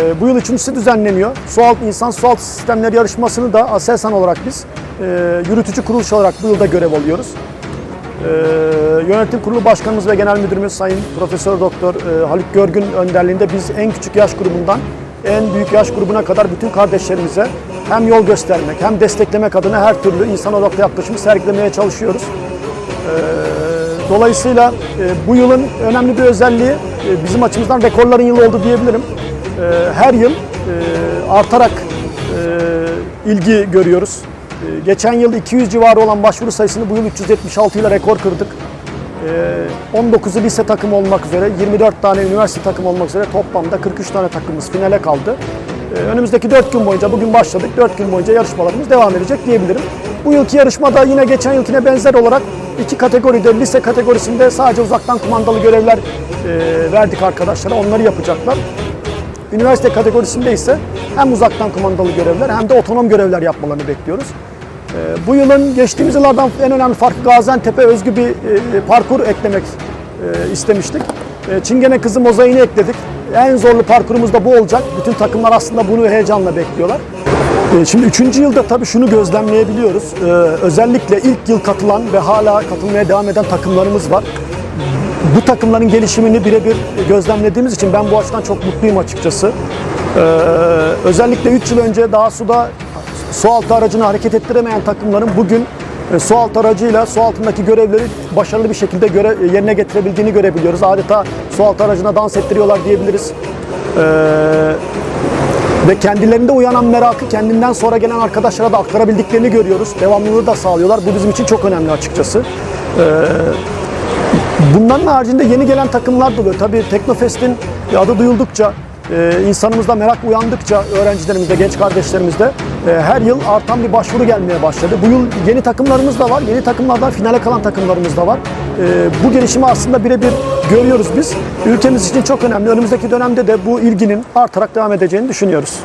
E, Bu yıl üçüncüsü düzenleniyor. Sualtı İnsan Sualtı Sistemleri Yarışması'nı da ASELSAN olarak biz e, yürütücü kuruluş olarak bu yılda görev alıyoruz. E, Yönetim Kurulu Başkanımız ve Genel Müdürümüz Sayın Profesör Doktor e, Haluk Görgün önderliğinde biz en küçük yaş grubundan en büyük yaş grubuna kadar bütün kardeşlerimize hem yol göstermek hem desteklemek adına her türlü insan odaklı yaklaşımı sergilemeye çalışıyoruz. Ee, Dolayısıyla e, bu yılın önemli bir özelliği bizim açımızdan rekorların yılı oldu diyebilirim. Ee, Her yıl e, artarak e, ilgi görüyoruz. E, Geçen yıl 200 civarı olan başvuru sayısını bu yıl 376 ile rekor kırdık. Ee, 19'u lise takımı olmak üzere 24 tane üniversite takımı olmak üzere toplamda 43 tane takımımız finale kaldı. Ee, Önümüzdeki 4 gün boyunca, bugün başladık, 4 gün boyunca yarışmalarımız devam edecek diyebilirim. Bu yılki yarışmada yine geçen yılkine benzer olarak iki kategoride, lise kategorisinde sadece uzaktan kumandalı görevler e, verdik arkadaşlara, onları yapacaklar. Üniversite kategorisinde ise hem uzaktan kumandalı görevler hem de otonom görevler yapmalarını bekliyoruz. Ee, Bu yılın geçtiğimiz yıllardan en önemli farkı Gaziantep'e özgü bir e, parkur eklemek e, istemiştik. E, Çingene Kızı mozaiğini ekledik. En zorlu parkurumuz da bu olacak. Bütün takımlar aslında bunu heyecanla bekliyorlar. Şimdi üçüncü yılda tabii şunu gözlemleyebiliyoruz. Özellikle ilk yıl katılan ve hala katılmaya devam eden takımlarımız var bu takımların gelişimini birebir gözlemlediğimiz için ben bu açıdan çok mutluyum açıkçası. Ee, özellikle 3 yıl önce daha suda su altı aracını hareket ettiremeyen takımların bugün e, su altı aracıyla su altındaki görevleri başarılı bir şekilde göre, yerine getirebildiğini görebiliyoruz. Adeta su altı aracına dans ettiriyorlar diyebiliriz. Ee, ve kendilerinde uyanan merakı kendinden sonra gelen arkadaşlara da aktarabildiklerini görüyoruz. Devamlılığı da sağlıyorlar. Bu bizim için çok önemli açıkçası. Bunların haricinde yeni gelen takımlar da oluyor. Tabii Teknofest'in adı duyuldukça, e, insanımızda merak uyandıkça öğrencilerimizde, genç kardeşlerimizde e, her yıl artan bir başvuru gelmeye başladı. Bu yıl yeni takımlarımız da var. Yeni takımlardan finale kalan takımlarımız da var. E, bu gelişimi aslında birebir görüyoruz biz. Ülkemiz için çok önemli. Önümüzdeki dönemde de bu ilginin artarak devam edeceğini düşünüyoruz.